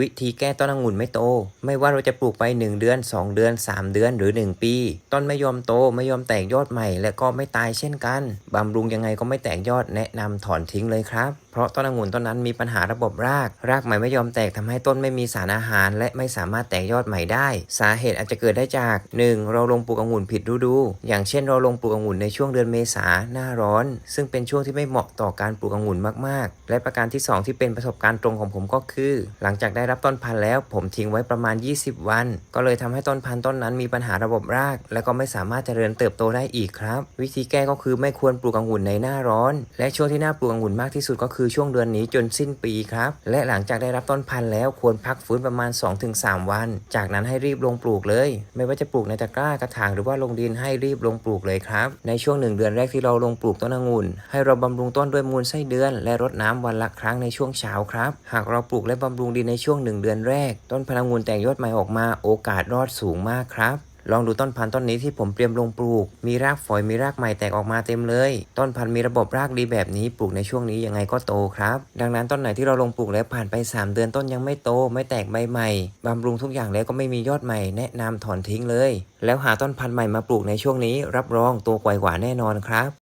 วิธีแก้ต้นองุ่นไม่โต ไม่ว่าเราจะปลูกไป 1 เดือน 2 เดือน 3 เดือนหรือ 1 ปี ต้นไม่ยอมโตไม่ยอมแตกยอดใหม่ และก็ไม่ตายเช่นกันบำรุงยังไงก็ไม่แตกยอดแนะนำถอนทิ้งเลยครับ เพราะต้นองุ่นต้นนั้นมีปัญหาระบบราก รากใหม่ไม่ยอมแตกทำให้ต้นไม่มีสารอาหาร และไม่สามารถแตกยอดใหม่ได้ สาเหตุอาจจะเกิดได้จาก 1. เราลงปลูกองุ่นผิดฤดู อย่างเช่นเราลงปลูกองุ่นในช่วงเดือนเมษาหน้าร้อน ซึ่งเป็นช่วงที่ไม่เหมาะต่อการปลูกองุ่นมากๆ และประการที่ 2 ที่เป็นประสบการณ์ตรงของผมก็คือ หลังจากได้รับต้นพันธุ์แล้ว ผมทิ้งไว้ประมาณ 20 วัน ก็เลยทำให้ต้นพันธุ์ต้นนั้นมีปัญหาระบบราก และก็ไม่สามารถเจริญเติบโตได้อีกครับ วิธีแก้ก็คือไม่ควรปลูกองุ่นในหน้าร้อน และช่วงที่น่าปลูกองุ่นมากที่สุดก็คือือช่วงเดือนนี้จนสิ้นปีครับ และหลังจากได้รับต้นพันธุ์แล้วควรพักฟื้นประมาณ 2-3 วัน จากนั้นให้รีบลงปลูกเลย ไม่ว่าจะปลูกในตะกร้ากระถางหรือว่าลงดินให้รีบลงปลูกเลยครับ ในช่วงหนึ่งเดือนแรกที่เราลงปลูกต้นองุ่น ให้เราบำรุงต้นด้วยมูลไส้เดือน และรดน้ำวันละครั้งในช่วงเช้าครับ หากเราปลูกและบำรุงดินในช่วงหนึ่งเดือนแรก ต้นพลังงุ่นแตกยอดใหม่ออกมาโอกาสรอดสูงมากครับ ลองดูต้นพันธุ์ต้นนี้ที่ผมเตรียมลงปลูก มีรากฝอยมีรากใหม่แตกออกมาเต็มเลย ต้นพันธุ์มีระบบรากดีแบบนี้ปลูกในช่วงนี้ยังไงก็โตครับ ดังนั้นต้นไหนที่เราลงปลูกแล้วผ่านไป 3 เดือนต้นยังไม่โต ไม่แตกใบใหม่บำรุงทุกอย่างแล้วก็ไม่มียอดใหม่ แนะนำถอนทิ้งเลย แล้วหาต้นพันธุ์ใหม่มาปลูกในช่วงนี้ รับรองโตกว่าแน่นอนครับ